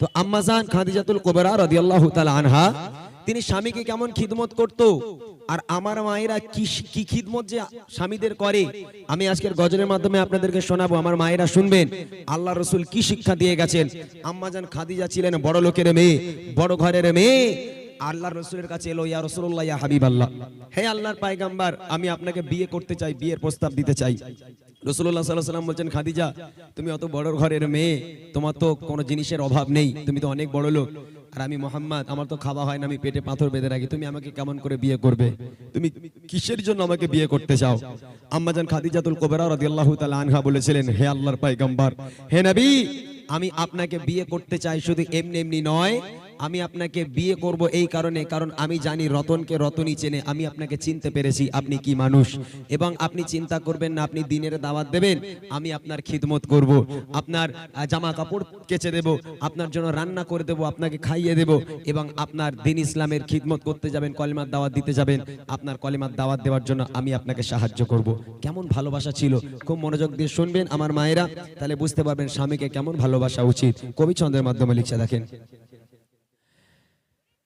তো আম্মাজান খাদিজাতুল কোবরা রাদিয়াল্লাহু তাআলা আনহা, তিনি স্বামীকে কেমন খিদমত করত? আর আমার মায়েরা কি কি খিদমত যে স্বামীদের করে? আমি আজকের গজলের মাধ্যমে আপনাদেরকে শোনাবো, আমার মায়েরা শুনবেন। আল্লাহ রসুল কি শিক্ষা দিয়ে গেছেন? আম্মাজান খাদিজা ছিলেন বড় লোকের মেয়ে, বড় ঘরের মেয়ে। আল্লাহ রসুলের কাছে এলো, ইয়া রসুল্লাহ ইয়া হাবিব আল্লাহ হে আল্লাহর পায়গাম্বার, আমি আপনাকে বিয়ে করতে চাই, বিয়ের প্রস্তাব দিতে চাই। রসুল্লাহ সাল্লাহ সাল্লাম বলছেন, খাদিজা, তুমি অত বড় ঘরের মেয়ে, তোমার তো কোনো জিনিসের অভাব নেই, তুমি তো অনেক বড় লোক আর আমি মোহাম্মদ, আমার তো খাওয়া হয় না, আমি পেটে পাথর বেঁধে রাখি, তুমি আমাকে কেমন করে বিয়ে করবে? তুমি কিসের জন্য আমাকে বিয়ে করতে চাও? আম্মাজান খাদিজাতুল কোবরা রাদিয়াল্লাহু তাআলা আনহা বলেছিলেন, হে আল্লাহর পায়গাম্বার, হে নবী, আমি আপনাকে বিয়ে করতে চাই শুধু এমনি এমনি নয় আমি আপনাকে বিয়ে করব এই কারণে, কারণ আমি জানি রতনকে রতনই চেনে। আমি আপনাকে চিনতে পেরেছি আপনি কি মানুষ। এবং আপনি চিন্তা করবেন না, আপনি দিনের দাওয়াত দেবেন, আমি আপনার খিদমত করব। আপনার জামা কাপড় কেচে দেব, আপনার জন্য রান্না করে দেব, আপনাকে খাইয়ে দেব, এবং আপনার দিন ইসলামের খিদমত করতে যাবেন, কলিমার দাওয়াত দিতে যাবেন। আপনার কলিমার দাওয়াত দেওয়ার জন্য আমি আপনাকে সাহায্য করব। কেমন ভালোবাসা ছিল। খুব মনোযোগ দিয়ে শুনবেন আমার মায়েরা। তাহলে বুঝতে পারবেন স্বামীকে কেমন ভালোবাসা উচিত। কবিচন্দ্রের মাধ্যমে লিখছে দেখেন।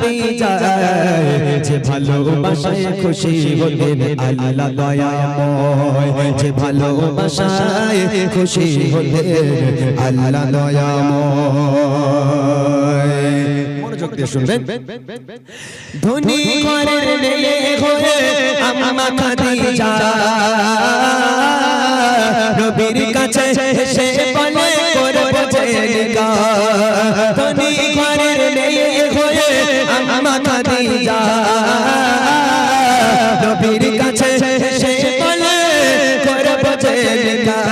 খাদিজা যে ভালোবাসায় খুশি হতেন আল্লাহ দয়াময়। যে ভালোবাসায় খুশি মনোযোগ দিয়ে ধনী নবীর কাছে সে বলে করব নিকাহ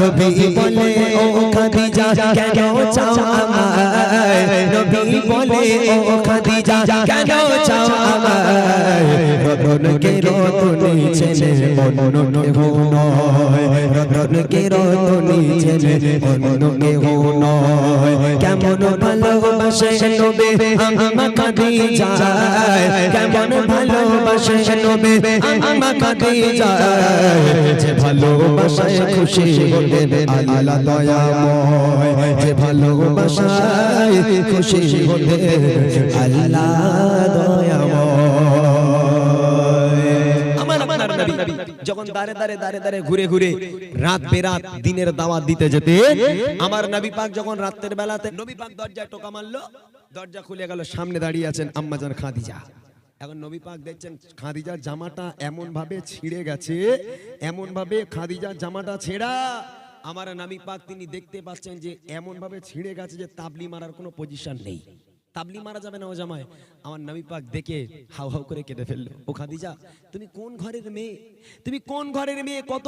নবী বলে, ও খাদিজা, কেন চাও আমায়? নবী বলে, ও খাদিজা, কেন রতনকে রতনী ছেলে অন্য কেহ নয়। রতনকে রতনী ছেলে অন্য কেহ নয়। কেমন ভালোবাসে নবে আমা খাদিজা কেমন ভালোবাসে নবে আমা খাদিজা যে ভালোবাসায় খুশি হতে আল্লাহ দয়াময়। যে ভালোবাসায় খুশি হতে আল্লাহ দয়াময়। নবী যখন দাঁড়ে দাঁড়ে দাঁড়ে দাঁড়ে ঘুরে ঘুরে রাত বেরাত দিনের দাওয়াত দিতে যেতে, আমার নবী পাক যখন রাতের বেলাতে নবী পাক দরজায় টোকা মারলো, দরজা খুলে গেল, সামনে দাঁড়িয়ে আছেন আম্মাজান খাদিজা। এখন নবী পাক দেখছেন খাদিজার জামাটা এমন ভাবে ছিঁড়ে গেছে এমন ভাবে খাদিজার জামাটা ছেঁড়া। আমার নবী পাক তিনি দেখতে পাচ্ছেন যে এমন ভাবে ছিঁড়ে গেছে যে তাবলি মারার কোনো পজিশন নেই। তাবলি মারা যাবে না ও জামায় আমার নবী পাক দেখে হাউ হাউ করে কেঁদে ফেলল। ও খাদিজা, তুমি কোন ঘরের মেয়ে? তুমি কোন ঘরের মেয়ে? কত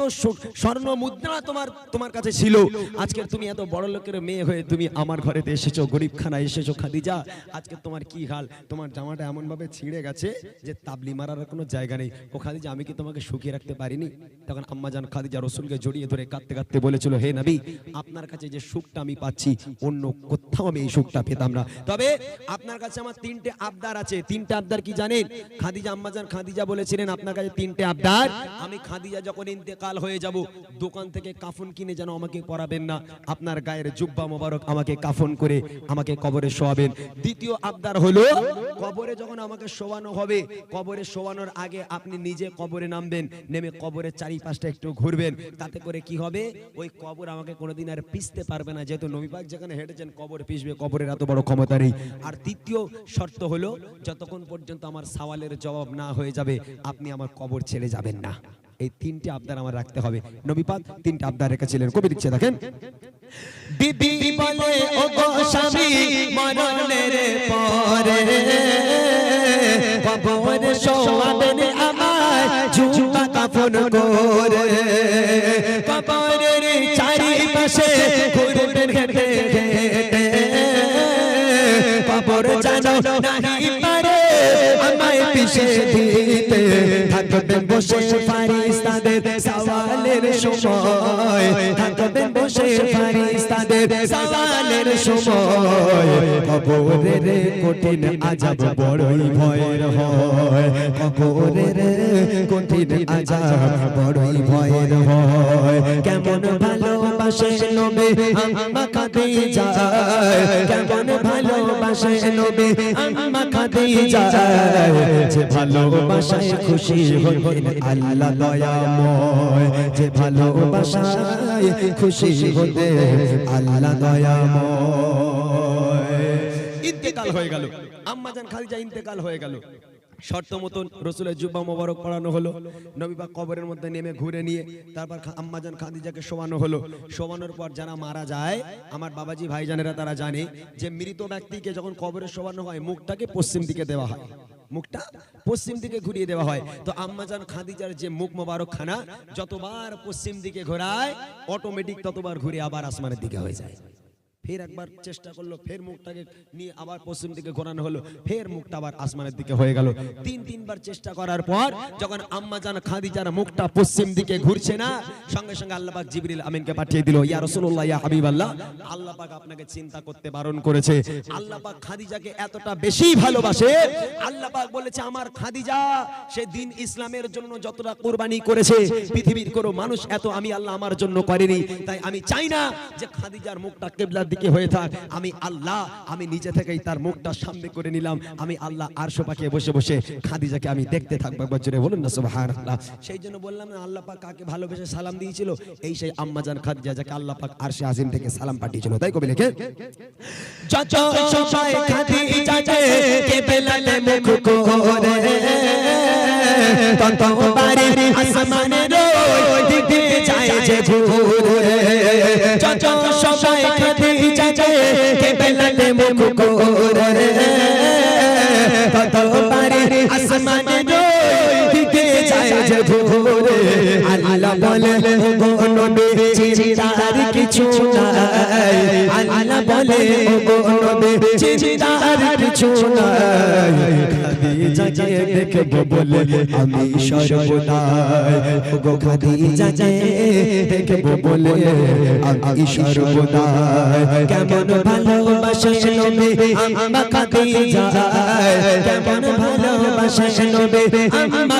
স্বর্ণ মুদ্রা তোমার তোমার কাছে ছিল। আজকে তুমি এত বড় লোকের মেয়ে হয়ে তুমি আমার ঘরেতে এসেছ গরিবখানা এসেছ খাদিজা। আজকে তোমার কি হাল? তোমার জামাটা এমন ভাবে ছিঁড়ে গেছে যে তাবলি মারার কোনো জায়গা নেই। ও খাদিজা, আমি কি তোমাকে শুকিয়ে রাখতে পারিনি? তখন আম্মাজান খাদিজা রসুলকে জড়িয়ে ধরে কাঁদতে কাঁদতে বলেছিল, হে নাবি, আপনার কাছে যে সুখটা আমি পাচ্ছি, অন্য কোথাও আমি এই সুখটা পেতাম না। তবে আপনার কাছে আমার তিনটে আবদার আছে। তিনটে আবদার কি জানেন? খাদিজা আম্মাজান খাদিজা বলেছিলেন, আপনার কাছে তিনটে আবদার। আমি খাদিজা যখন ইন্তেকাল হয়ে যাব, দোকান থেকে কাফন কিনে যেন আমাকে পরাবেন না, আপনার গায়ের জুব্বা মোবারক আমাকে কাফন করে আমাকে কবরে শোয়াবেন। দ্বিতীয় আবদার হলো, কবরে যখন আমাকে শোয়ানো হবে, কবরে শোয়ানোর আগে আপনি নিজে কবরে নামবেন, নেমে কবরের চারিপাশটা একটু ঘুরবেন। তাতে করে কি হবে? ওই কবর আমাকে কোনোদিন আর পিসতে পারবে না। যেহেতু নবীবাগ যেখানে হেঁটেছেন, কবর পিসবে কবরের এত বড় ক্ষমতা নেই। আর তৃতীয় শর্ত হলো, যতক্ষণ পর্যন্ত আমার সওয়ালের জবাব না হয়ে যাবে, আপনি আমার কবর ছেড়ে যাবেন না। এই তিনটে আবদার আমার রাখতে হবে। নবীপাক তিনটে আবদার রেখেছিলেন। কবি দিচ্ছে দেখেন। বিবি বলে ও গো স্বামী, মরণের পরে কবর শোয়াবেন আমায় ঝুমা কাফন করে। কবরের চারিপাশে বসে ফারিস্তাদের সওয়ালের সময়। থাকবেন বসে ফারিস্তাদের সওয়ালের সময়, কবরের কঠিন আজাব বড়ই ভয়ের হয়। কবরের কঠিন আজাব বড়ই ভয়ের হয়। কেমন ভালোবাসে নবে আম্মা কাঁদে যায় কেমন ভালোবাসে নবে আম্মা কাঁদে যায় যে ভালোবাসায় খুশি হলেন আল্লাহ দয়াময়। যে ভালোবাসায় খুশি হতে আল্লাহ দয়াময়। ইন্তেকাল হয়ে গেল। আম্মাজান খাদিজা ইন্তেকাল হয়ে গেল। শর্ত মতন রসুলের জুব্বা মোবারক পড়ানো হলো। নবীবাগ কবরের মধ্যে নেমে ঘুরে নিয়ে তারপর আম্মাজান খাদিজাকে শোয়ানো হলো। শোয়ানোর পর যারা মারা যায়, আমার বাবাজি, ভাইজানেরা তারা জানে যে মৃত ব্যক্তিকে যখন কবরে শোয়ানো হয়, মুখটাকে পশ্চিম দিকে দেওয়া হয়। মুখটা পশ্চিম দিকে ঘুরিয়ে দেওয়া হয়। তো আম্মাজান খাদিজার যে মুখ মোবারক খানা যতবার পশ্চিম দিকে ঘোরায় অটোমেটিক ততবার ঘুরে আবার আসমানের দিকে হয়ে যায়। ফের একবার চেষ্টা করল, ফের মুখটাকে নিয়ে আবার পশ্চিম দিকে ঘোরানো হলো, ফের মুখটা আবার আসমানের দিকে হয়ে গেল। তিন, তিনবার চেষ্টা করার পর যখন আম্মা জান খাদিজার মুখটা পশ্চিম দিকে ঘুরছে না, সঙ্গে সঙ্গে আল্লাহ পাক জিবরিল আমিনকে পাঠিয়ে দিল, ইয়া রাসূলুল্লাহ, ইয়া হাবিবাল্লাহ। আল্লাহ পাক আপনাকে চিন্তা করতে বারণ করেছে। আল্লাহ পাক খাদিজাকে এতটা বেশি ভালোবাসে, আল্লাহ পাক বলেছে, আমার খাদিজা, সে দিন ইসলামের জন্য যতটা কোরবানি করেছে, পৃথিবীর কোনো মানুষ এত আমি আল্লাহ আমার জন্য করেনি। তাই আমি চাই না যে খাদিজার মুখটা কেবলার দিকে হয়ে থাক? আমি আল্লাহ, আমি নিজে থেকেই তার মুখটা সামনে করে নিলাম। আমি আল্লাহ আরশো পাকে বসে বসে খাদিজাকে আমি দেখতে থাকব একবার জোরে বলুন না, সুবহানাল্লাহ। সেই জন্য বললাম না, আল্লাহ পাক কাকে ভালোবেসে সালাম দিয়েছিল? এই সেই আম্মাজান খাদিজা যাকে আল্লাহ পাক আরশে আজিম থেকে সালাম পাঠিয়েছিল। তাই কবি লেখে মুখ করে, তত বারে আসমানের ওই দিকে যায় যে ঘুরে আল্লাহ বলে গো নবী চিন্তার কিছু নাই। আল্লাহ বলে গো নবী চিন্তার কিছু নাই। খাদিজাকে দেখব বলে, আমি সর্বদাই। গো খাদিজাকে দেখব বলে, আমি সর্বদাই। কেমন ভালোবাসে নবী, আম্মা খাদিজা। কেমন ভালোবাসে নবী, আম্মা